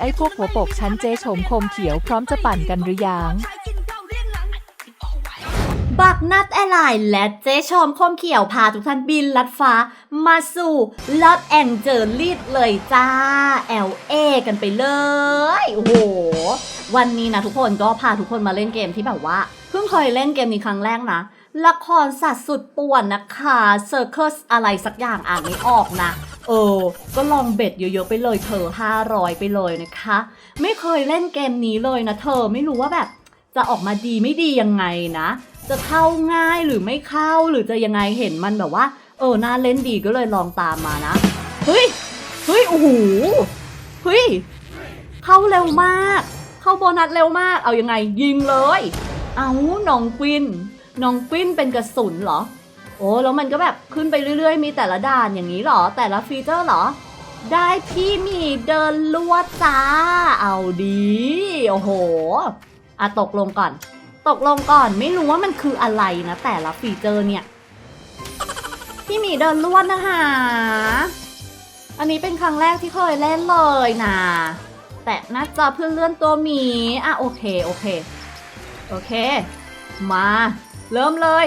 ไอ้พวกหัวโปกชั้นเจ๊โฉมคมเขียวพร้อมจะปั่นกันหรือยังบักนัดแอร์ไลน์และเจ๊ชอมคมเขียวพาทุกท่านบินลัดฟ้า มาสู่ลอสแองเจลิสเลยจ้า LA กันไปเลย โอ้โห วันนี้นะทุกคนก็พาทุกคนมาเล่นเกมที่แบบว่า เพิ่งเคยเล่นเกมนี้ครั้งแรกนะ ละครสัตว์สุดป่วนนะคะเซอร์เคิลอะไรสักอย่างอ่านไม่ออกนะ เออ ก็ลองเบ็ดเยอะๆไปเลยเธอ500 ไปเลยนะคะ ไม่เคยเล่นเกมนี้เลยนะเธอไม่รู้ว่าแบบจะออกมาดีไม่ดียังไงนะ จะเข้าง่ายหรือไม่เข้าหรือจะยังไงเห็นมันแบบว่า เออน่าเล่นดีก็เลยลองตามมานะ เฮ้ย เฮ้ย โอ้โห เฮ้ย เข้าเร็วมาก เข้าโบนัสเร็วมาก เอายังไงยิงเลย เอาน้องกวินน้องกวินเป็นกระสุนเหรอ โอ้แล้วมันก็แบบขึ้นไปเรื่อยๆ มีแต่ละด่านอย่างนี้เหรอ แต่ละฟีเจอร์เหรอ ได้พี่หมีเดินลวดจ้า เอาดีโอ้โหอะตกลงก่อน ตกลงก่อนไม่รู้ว่ามันคืออะไรนะ แต่ละฟีเจอร์เนี่ย พี่หมีเดินลวดนะคะอันนี้เป็นครั้งแรกที่เคยเล่นเลยนะแต่น้าจอเพื่อเลื่อนตัวหมีอะโอเคโอเค โอเค มา เริ่มเลย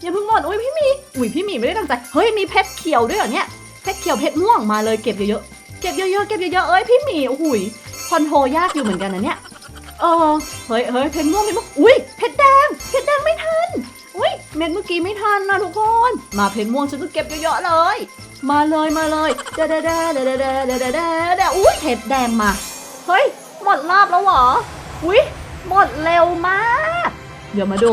อย่าเพิ่งหมดอุ้ยพี่หมีอุ้ยพี่หมีไม่ได้ตั้งใจเฮ้ยมีเพชรเขียวด้วยเหรอเนี่ยเพชรเขียวเพชรม่วงมาเลยเก็บเยอะๆเก็บเยอะๆเก็บเยอะๆเอ้ยพี่หมีโอ้โหคอนโทรยากอยู่เหมือนกันนะเนี่ยเออเฮ้ยเฮ้ยเพชรม่วงเพชรม่วงอุ้ยเพชรแดงเพชรแดงไม่ทันอุ้ยเม็ดเมื่อกี้ไม่ทันนะทุกคน มาเพชรม่วงฉันก็เก็บเยอะๆเลย มาเลยมาเลยเดเดเดเดเดเดเดเดเดเดอุ้ยเพชรแดงมาเฮ้ยหมดรอบแล้วเหรออุ้ยหมดเร็วมาก เดี๋ยวมาดู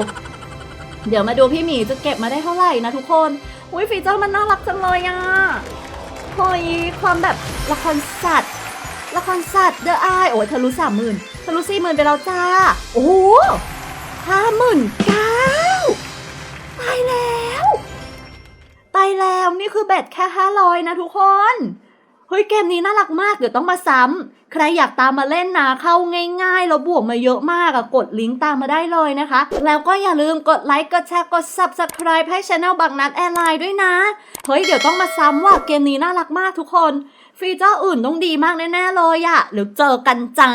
เดี๋ยวมาดูพี่หมีจะเก็บมาได้เท่าไหร่นะทุกคน อุ้ยฟีเจอร์มันน่ารักจังเลยอะเฮ้ยความแบบละครสัตว์ ละครสัตว์เดอะไอโอ้ยทะลุสามหมื่นทะลุสี่หมื่นไปแล้วจ้า โอ้โหห้าหมื่นเก้าตายแล้ว ตายแล้วนี่คือแบตแค่ห้าร้อยนะทุกคน เฮ้ยเกมนี้น่ารักมากเดี๋ยวต้องมาซ้ำใครอยากตามมาเล่นนะเข้าง่ายๆแล้วบวกมาเยอะมากอะกดลิงก์ตามมาได้เลยนะคะ แล้วก็อย่าลืมกดไลค์กดแชร์กด subscribe ให้ช anel บักนัดแอร์ไลน์ด้วยนะ เฮ้ยเดี๋ยวต้องมาซ้ำว่าเกมนี้น่ารักมากทุกคน ฟีเจอร์อื่นต้องดีมากแน่ๆเลยอะเดี๋ยวเจอกันจ้า